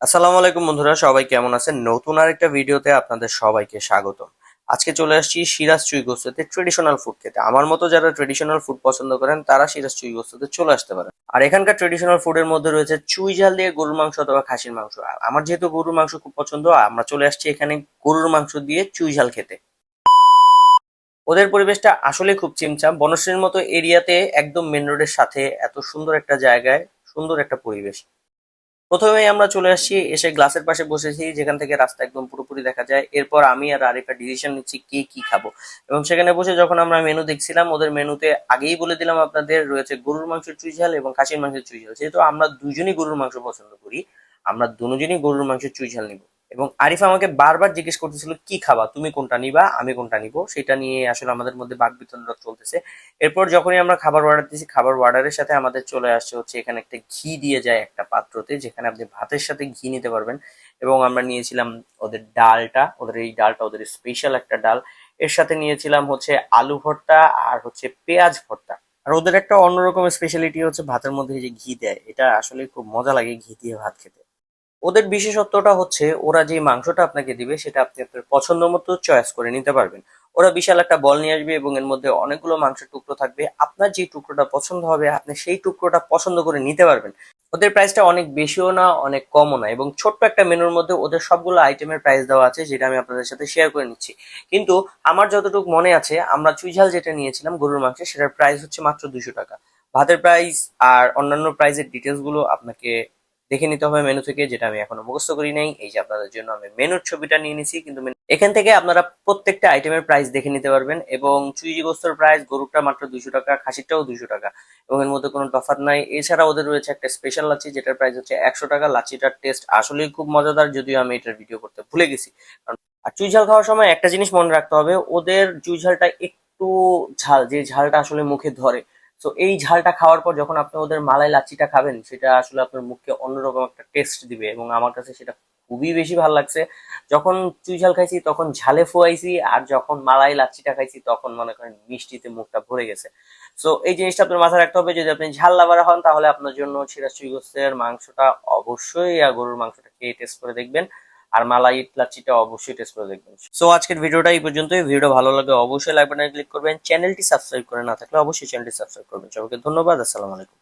আসসালামু আলাইকুম বন্ধুরা, সবাই কেমন আছেন? নতুন আরেকটা ভিডিওতে আপনাদের সবাইকে স্বাগতম। আজকে চলে আসছি সিরাজ চুইগোস্তাতে ট্রেডিশনাল ফুড খেতে। আমার মতো যারা ট্রেডিশনাল ফুড পছন্দ করেন, তারা সিরাজ চুইগোস্তাতে চলে আসতে পারেন। আর এখানকার ট্রেডিশনাল ফুডের মধ্যে রয়েছে চুই ঝাল দিয়ে গরুর মাংস অথবা খাসির মাংস। আমার যেহেতু গরুর মাংস খুব পছন্দ, আমরা চলে আসছি এখানে গরুর মাংস দিয়ে চুই ঝাল খেতে। ওদের পরিবেশটা আসলে খুব চিমচাম। বনশ্রীর মতো এরিয়াতে একদম মেন রোডের সাথে এত সুন্দর একটা জায়গায়, সুন্দর একটা পরিবেশ। প্রথমেই আমরা চলে আসছি, এসে গ্লাসের পাশে বসেছি, যেখান থেকে রাস্তা একদম পুরোপুরি দেখা যায়। এরপর আমি আর আরিফা ডিসিশন নিচ্ছি কে কি খাব। এবং সেখানে বসে যখন আমরা মেনু দেখছিলাম, ওদের মেনুতে আগেই বলে দিলাম আপনাদের, রয়েছে গরুর মাংসের চুই ঝাল এবং খাসির মাংসের চুই ঝাল। যেহেতু আমরা দুজনই গরুর মাংস পছন্দ করি, আমরা দুজনই গরুর মাংসের চুই ঝাল নিব। এবং আরিফা আমাকে বারবার জিজ্ঞেস করতেছিল, কি খাবা? তুমি কোনটা নিবা? আমি কোনটা নিব? সেটা নিয়ে আসলে আমাদের মধ্যে বাক বিতন্ডা চলতেছে। এরপর যখনই আমরা খাবার অর্ডার দিয়েছি, খাবার অর্ডারের সাথে আমাদের চলে আসছে হচ্ছে এখানে একটা ঘি দিয়ে যায় একটা পাত্রতে, যেখানে আপনি ভাতের সাথে ঘি নিতে পারবেন। এবং আমরা নিয়েছিলাম ওদের ডালটা, ওদের এই ডালটা ওদের স্পেশাল একটা ডাল। এর সাথে নিয়েছিলাম হচ্ছে আলু ভর্তা আর হচ্ছে পেঁয়াজ ভর্তা। আর ওদের একটা অন্যরকম স্পেশালিটি হচ্ছে ভাতের মধ্যে যে ঘি দেয়। এটা আসলে খুব মজা লাগে ঘি দিয়ে ভাত খেতে। ওদের বিশেষত্বটা হচ্ছে ওরা যে মাংসটা আপনাকে দিবে সেটা আপনি আপনার পছন্দ মতো চয়েস করে নিতে পারবেন। ওরা বিশাল একটা বল নিয়ে আসবে এবং এর মধ্যে অনেকগুলো মাংসের টুকরো থাকবে। আপনার যে টুকরোটা পছন্দ হবে, আপনি সেই টুকরোটা পছন্দ করে নিতে পারবেন। ওদের প্রাইসটা অনেক বেশিও না, অনেক কমও না এবং ছোট্ট একটা মেনুর মধ্যে ওদের সবগুলো আইটেমের প্রাইস দেওয়া আছে যেটা আমি আপনাদের সাথে শেয়ার করে নিচ্ছি। কিন্তু আমার যতটুকু মনে আছে, আমরা চুইঝাল যেটা নিয়েছিলাম গরুর মাংসে সেটার প্রাইস হচ্ছে মাত্র দুশো টাকা। ভাতের প্রাইস আর অন্যান্য প্রাইসের ডিটেলসগুলো আপনাকে দেখে নিতে হবে মেনু থেকে, যেটা আমি এখনও মুখস্থ করি নাই। এই যে আপনাদের জন্য আমি মেনুর ছবিটা নিয়ে নিছি, কিন্তু এখান থেকে আপনারা প্রত্যেকটা আইটেমের প্রাইস দেখে নিতে পারবেন এবং চুইজি গোস্তর প্রাইস গরুটা মাত্র দুইশো টাকা খাসিটাও দুইশো টাকা। এবং এর মধ্যে কোনো তফাৎ নাই। এছাড়া ওদের রয়েছে একটা স্পেশাল লাচ্ছি, যেটার প্রাইস হচ্ছে একশো টাকা। লাচ্ছিটার টেস্ট আসলেই খুব মজাদার, যদিও আমি এটার ভিডিও করতে ভুলে গেছি। কারণ আর চুই ঝাল খাওয়ার সময় একটা জিনিস মনে রাখতে হবে, ওদের চুই ঝালটা একটু ঝাল, যে ঝালটা আসলে মুখে ধরে। তো এই ঝালটা খাওয়ার পর যখন আপনি ওদের মালাই লাচ্ছিটা খাবেন, সেটা আসলে আপনার মুখকে অন্যরকম একটা টেস্ট দিবে এবং আমার কাছে সেটা খুবই বেশি ভালো লাগছে। যখন চুই ঝাল খাইছি, তখন ঝালে ফুয়াইছি আর যখন মালাই লাচ্ছিটা খাইছি, তখন মনে করেন মিষ্টিতে মুখটা ভরে গেছে। সো এই জিনিসটা আপনার মাথায় রাখতে হবে, যদি আপনি ঝাল লাভার হন, তাহলে আপনার জন্য সিরাজ চুই গোস্তের মাংসটা অবশ্যই গরুর মাংসটা খেয়ে টেস্ট করে দেখবেন। আর মালাই লাচ্ছিটা অবশ্যই টেস্ট করে দেখবেন। সো আজকের ভিডিওটা এই পর্যন্তই। ভিডিও ভালো লাগে অবশ্যই লাইক বাটনে ক্লিক করবেন। চ্যানেলটি সাবস্ক্রাইব করে না থাকলে অবশ্যই চ্যানেলটি সাবস্ক্রাইব করবেন। সবাইকে ধন্যবাদ। আসসালামু আলাইকুম।